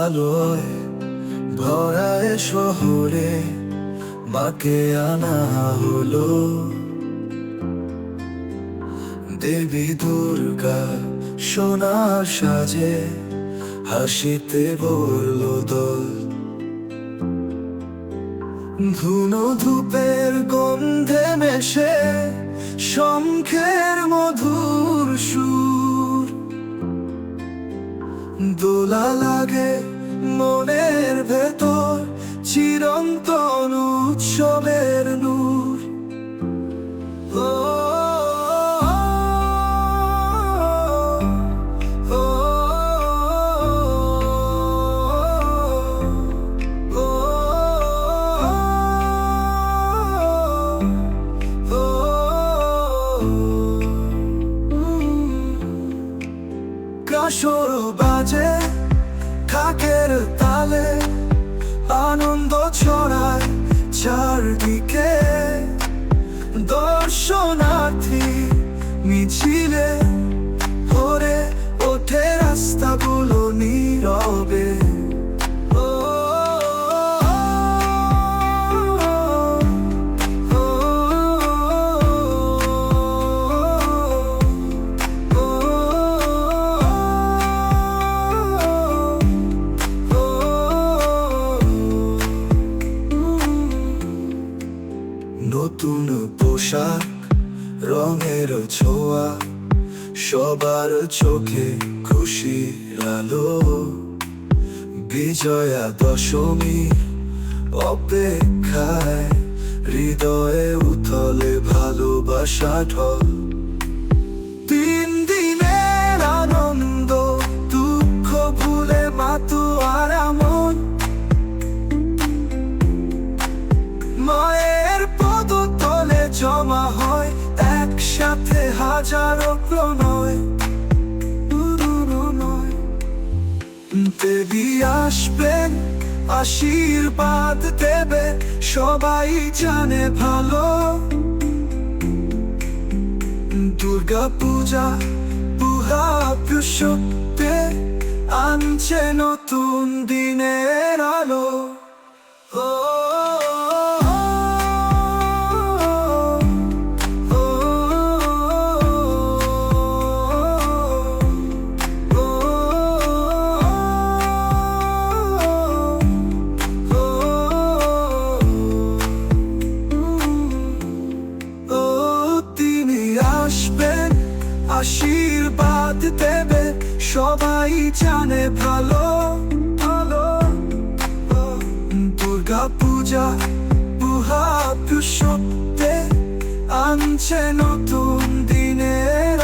আলোয় ভরায় শহরে মাকে আনা হলো। দেবী দুর্গা সোনা সাজে হাসিতে বলল দোল। ধুনো ধূপের গন্ধে মেশে শঙ্খের মধুর সুর। দোলা লাগে মনের ভেতর চিরন্তন উৎসবের নূর ও, দর্শনার্থী মিছিলে ভরে ওঠে রাস্তাগুলো নীরবে নতুন পোশাক রঙের ছোঁয়া সবার চোখে খুশির আলো। বিজয়া দশমী অপেক্ষায় হৃদয়ে উথলে ভালোবাসা ঢল। একসাথে হাজারো প্রণয় আসবেন আশীর্বাদ দেবে সবাই জানে ভালো। দুর্গা পূজা পুহা সত্যে আনছে নতুন দিনের আলো। ও, দেবে সবাই জানে ভালো ভালো দুর্গা পূজা পুহা পুষ্প আনছে নতুন দিনের